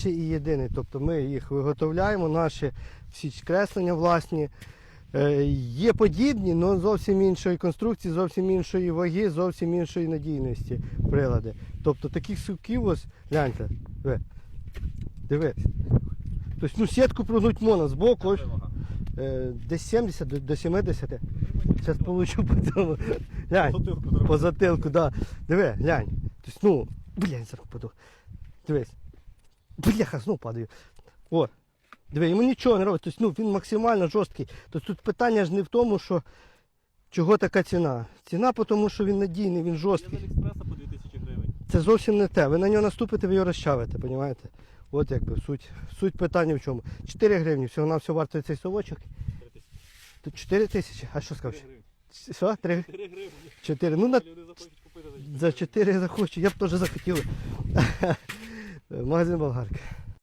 перший і єдиний. Тобто ми їх виготовляємо, наші всі креслення власні. Е, Є подібні, але зовсім іншої конструкції, зовсім іншої ваги, зовсім іншої надійності прилади. Тобто таких суків ось, гляньте, ви, дивись. Тобто, ну, сітку прогнуть можна з боку, ось, е, десь 70 до, до 70. Зараз получу по цьому. Глянь, по затилку, да. Диви, глянь. Тобто, ну, блядь, зараз. Дивись. Бляха, знов падаю. О, диви, йому нічого не робить. Тобто, ну, він максимально жорсткий. Тобто тут питання ж не в тому, що чого така ціна. Ціна, тому що він надійний, він Я з жорсткий. По 2000 гривень. Це зовсім не те. Ви на нього наступите, ви його розчавите, розумієте? От якби суть, суть питання в чому. 4 гривні, всього на все вартує цей совочок. 3000. Тут 4 тисячі. А що сказав? 4 гривні. Що? 3? 4 гривні. 4. Ну на Люди захочуть купити за 4 захочу. Я б теж захотів. Магазин болгарки.